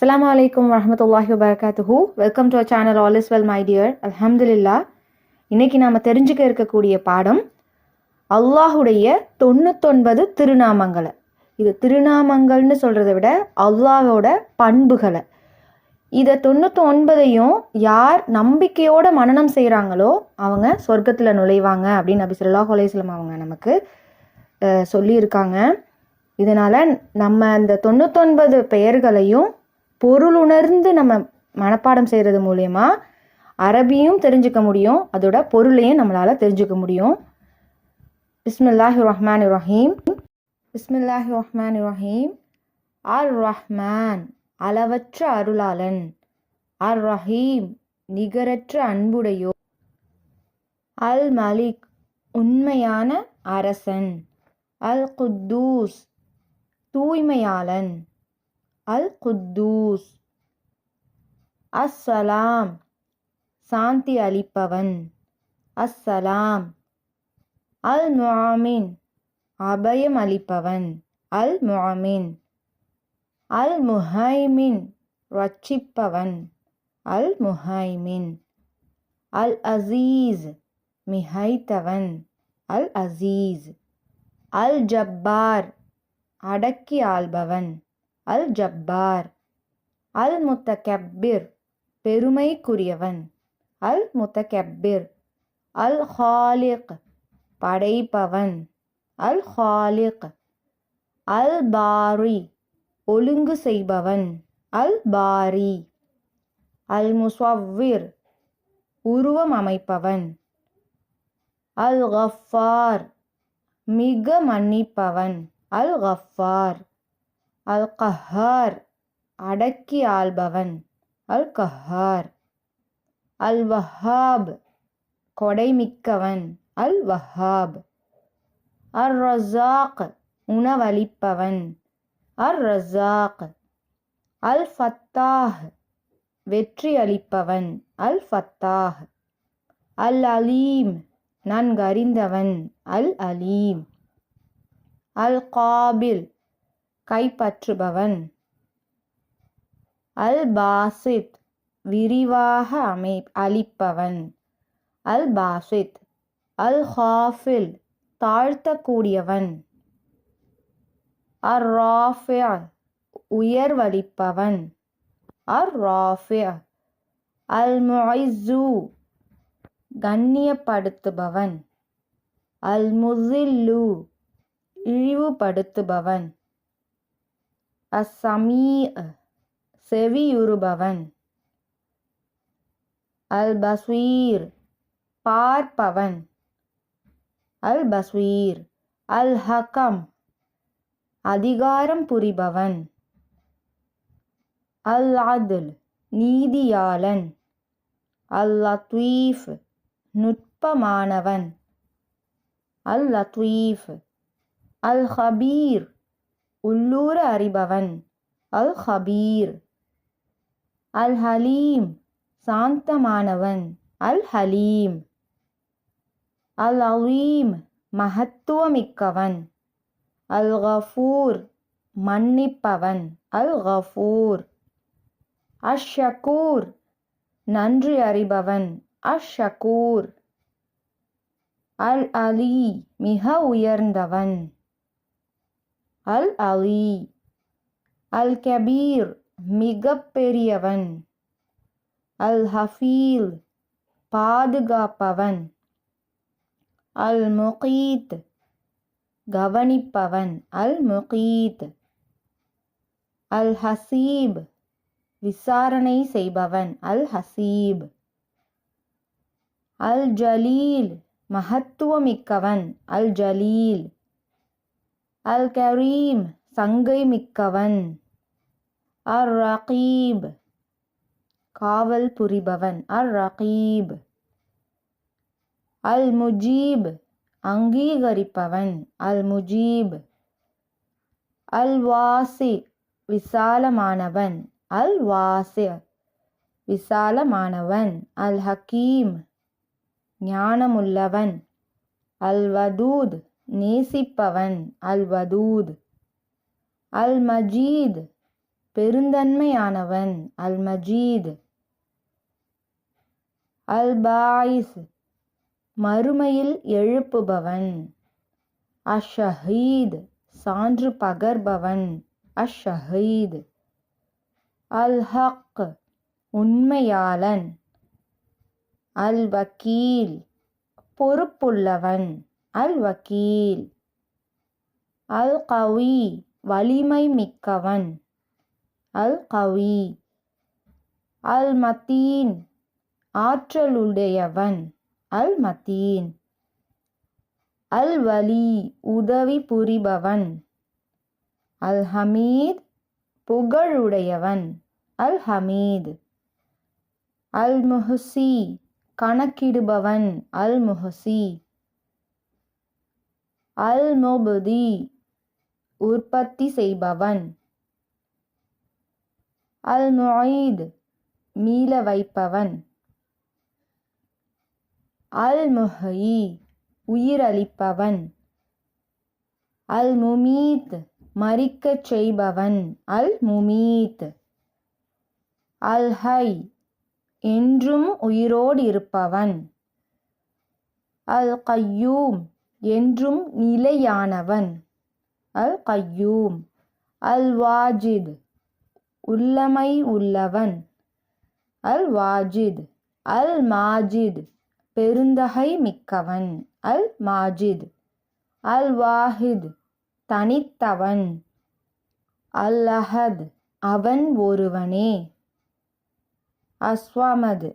அஸ்லாம் வலைக்கம் வரமத்துல்லாஹி வபரகாத்துஹு welcome to channel all is well my dear அலமதுல்லா இன்னைக்கு நாம் தெரிஞ்சுக்க இருக்கக்கூடிய பாடம் அல்லாஹுடைய தொண்ணூத்தொன்பது திருநாமங்களை. இது திருநாமங்கள்னு சொல்கிறத விட அல்லாஹோட பண்புகளை. இதை தொண்ணூற்றி ஒன்பதையும் யார் நம்பிக்கையோட மனநம் செய்கிறாங்களோ அவங்க சொர்க்கத்தில் நுழைவாங்க அப்படின்னு நபி சொல்லாஹ் அலையம் அவங்க நமக்கு சொல்லியிருக்காங்க. இதனால் நம்ம அந்த தொண்ணூத்தொன்பது பெயர்களையும் பொருளுணர்ந்து நம்ம மனப்பாடம் செய்கிறது மூலயமா அரபியும் தெரிஞ்சுக்க முடியும். அதோட பொருளையும் நம்மளால் தெரிஞ்சுக்க முடியும். பிஸ்மில்லாஹி ரஹ்மான் ரஹீம். பிஸ்மில்லாஹி ரஹ்மான் ரஹீம். அர் ரஹ்மான் அளவற்ற அருளாளன். அர் ரஹீம் நிகரற்ற அன்புடையோ அல் மலிக் உண்மையான அரசன். அல் குத்தூஸ் தூய்மையாளன். அல் குத்தூஸ் அஸ்ஸலாம். சாந்தி அளிப்பவன். அஸ்ஸலாம். அல் முஆமின் அபயம் அளிப்பவன். அல் முஆமின் அல் முஹைமின் ரட்சிப்பவன். அல் முஹைமின் அல் அசீஸ் மிகைத்தவன். அல் அசீஸ் அல் ஜப்பார் அடக்கி ஆள்பவன். அல் ஜப்பார் அல் முத்தகப்பிர் பெருமைக்குரியவன். அல் முத்தகப்பிர் அல் ஹாலிக் படைப்பவன். அல் ஹாலிக் அல் பாரி ஒழுங்கு செய்பவன். அல் பாரி அல் முசவ்விர் உருவம் அமைப்பவன். அல் கஃபார் மிக மன்னிப்பவன். அல் கஃபார் அல் கஹார் அடக்கி ஆள்பவன். அல் கஹார் அல் வஹாப் கொடைமிக்கவன். அல் வஹாப் அர் ரசாக் உணவளிப்பவன். அர் ரசாக் அல் ஃபத்தாஹ் வெற்றி அளிப்பவன் அல் ஃபத்தாஹ் அல் அலீம் நன்கறிந்தவன். அல் அலீம் அல் காபில் கைப்பற்றுபவன். அல் பாசித் விரிவாக அமை அளிப்பவன். அல் பாசித் அல் ஹாஃபில் தாழ்த்தக்கூடியவன். அர் ராஃபியா உயர்வளிப்பவன். அர் ராஃபியா அல் மொய்சு கண்ணியப்படுத்துபவன். அல் முசில்லு இழிவுபடுத்துபவன். அஸ்ஸமீ செவியுறுபவன். அல் பஸ்வீர் பார்ப்பவன். அல் பஸ்வீர் அல் ஹக்கம் அதிகாரம் புரிபவன். அல் அத்ல் நீதியாளன். அல் லத்வீஃப் நுட்பமானவன். அல் லத்வீஃப் அல் ஹபீர் உள்ளூர அறிபவன். அல் ஹபீர் அல் ஹலீம் சாந்தமானவன். அல் ஹலீம் அல் அவீம் மகத்துவமிக்கவன். அல் கஃபூர் மன்னிப்பவன். அல் கஃபூர் அஷக்கூர் நன்றி அறிபவன். அஷக்கூர் அல் அலி மிக உயர்ந்தவன். அல் அலி அல் கபீர் மிக பெரியவன் அல் ஹஃபீல் பாதுகாப்பவன். அல் முகீத் கவனிப்பவன். அல் முகீத் அல் ஹசீப் விசாரணை செய்பவன். அல் ஹசீப் அல் ஜலீல் மகத்துவமிக்கவன். அல் ஜலீல் அல் கரீம் சங்கை மிக்கவன் அர் ரகீப் காவல் புரிபவன் அர் ரகீப் அல் முஜீப் அங்கீகரிப்பவன். அல் முஜீப் அல் வாசி விசாலமானவன். அல் வாசி விசாலமானவன். அல் ஹக்கீம் ஞானமுள்ளவன். அல் வதூத் நேசிப்பவன் அல் வதூத் அல் மஜீத் பெருந்தன்மையானவன் அல் மஜீத் அல் பாயிஸ் மறுமையில் எழுப்புபவன் அஷஹீத் சான்று பகர்பவன் அஷஹீத். அல் ஹக் உண்மையாளன் அல் வக்கீல் பொறுப்புள்ளவன் அல் வக்கீல் அல் கவி வலிமை மிக்கவன். அல் கவி அல் மத்தீன் ஆற்றலுடையவன். அல் மத்தீன் அல் வலி உதவி புரிபவன். அல் ஹமீத் புகழுடையவன். அல் ஹமீத் அல் முஹசி கணக்கிடுபவன். அல் முஹசி அல் முபதி உற்பத்தி செய்பவன். அல் முயீத் மீள வைப்பவன். அல் முஹயி உயிரளிப்பவன். அல் முமீத் மறிக்கச் செய்பவன். அல் முமீத் அல் ஹை என்றும் உயிரோடு இருப்பவன். அல் கையூம் என்றும் நிலையானவன். அல் கையூம். அல் வாஜித். உள்ளமை உள்ளவன். அல் வாஜித். அல் மாஜித். பெருந்தகை மிக்கவன். அல் மாஜித். அல் வாஹித். தனித்தவன். அல் அஹத். அவன் ஒருவனே. அஸ்வமது.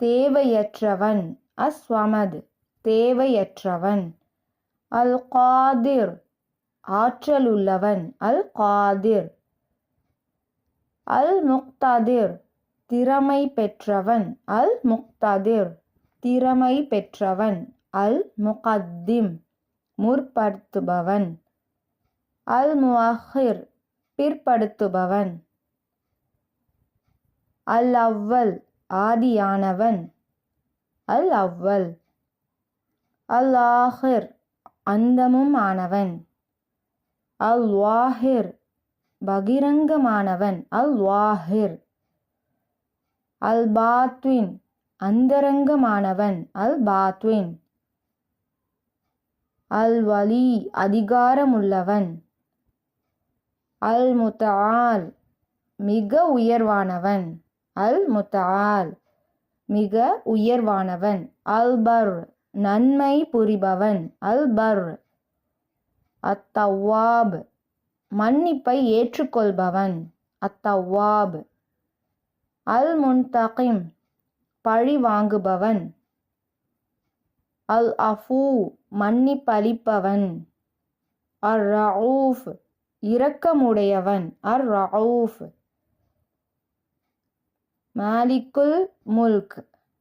தேவையற்றவன். அஸ்வமது. தேவையற்றவன். அல் காதிர் ஆற்றலுள்ளவன் அல் காதிர் அல் முக்ததிர் திறமை பெற்றவன் அல் முக்ததிர் திறமை பெற்றவன் அல் முகத்திம் முற்படுத்துபவன் அல் முஹிர் பிற்படுத்துபவன் அல் அவ்வல் ஆதியானவன் அல் அவ்வல் அல் ஆஹிர் அந்தமும் ஆனவன் அல் வாஹிர் பகிரங்கமானவன். அல் வாஹிர் அல் பாத்வின் அந்தரங்கமானவன். அல் பாத்வின் அல் வலி அதிகாரமுள்ளவன். அல் முத்தால் மிக உயர்வானவன். அல் முத்தால் மிக உயர்வானவன். அல்பர் நன்மை புரிபவன் அல் பர் அத்தவாப். மன்னிப்பை ஏற்றுக்கொள்பவன் அத்தவாப். அல் முன்தகிம் பழி வாங்குபவன். அல் அஃபூ மன்னிப்பளிப்பவன். அர் ரவுஃப் இரக்கமுடையவன் அர் ரவுஃப் மாலிக்குல் முல்க்.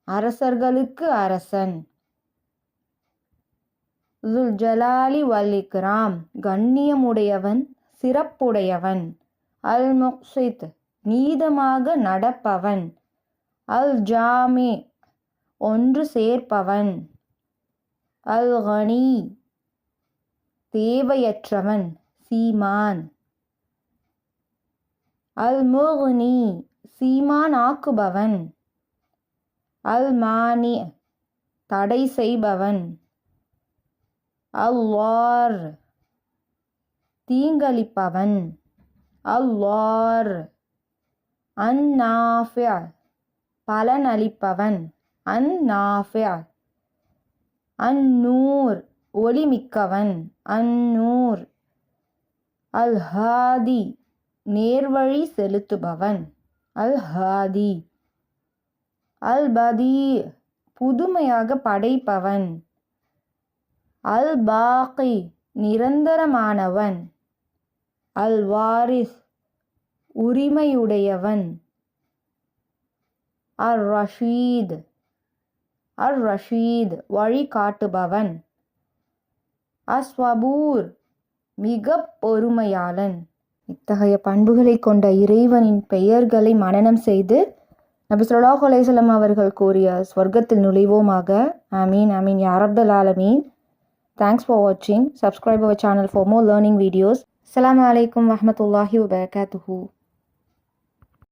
அரசர்களுக்கு அரசன். துல் ஜலாலி வல் இக்ராம் கண்ணியமுடையவன் சிறப்புடையவன். அல் முக்சித் நீதமாக நடப்பவன். அல் ஜாமி ஒன்று சேர்ப்பவன். அல் கனி தேவையற்றவன் சீமான். அல் முக்னி சீமான் ஆக்குபவன் அல் மானி தடை செய்பவன் அல்லார். தீங்களிப்பவன் அல்லார். அந்நாஃபிய பலனளிப்பவன் அந்நாஃபிய அந்நூர். ஒளிமிக்கவன் அந்நூர். அல்ஹாதி. நேர்வழி செலுத்துபவன் அல்ஹாதி. அல்பதி புதுமையாக படைப்பவன் அல் பாக்கி நிரந்தரமானவன். அல் வாரிஸ் உரிமையுடையவன். அர் ரஷீத் அர் ரஷீத் வழிகாட்டுபவன். அஸ்வபூர் மிக பொறுமையாளன். இத்தகைய பண்புகளை கொண்ட இறைவனின் பெயர்களை மனனம் செய்து நபி சொல்லாஹ் அலைஹி அவர்கள் கூறிய ஸ்வர்க்கத்தில் நுழைவோமாக. ஆமீன் ஆமீன் யாரப்தல் ஆலமீன். Thanks for watching. Subscribe our channel for more learning videos. Assalamu alaikum warahmatullahi wabarakatuh.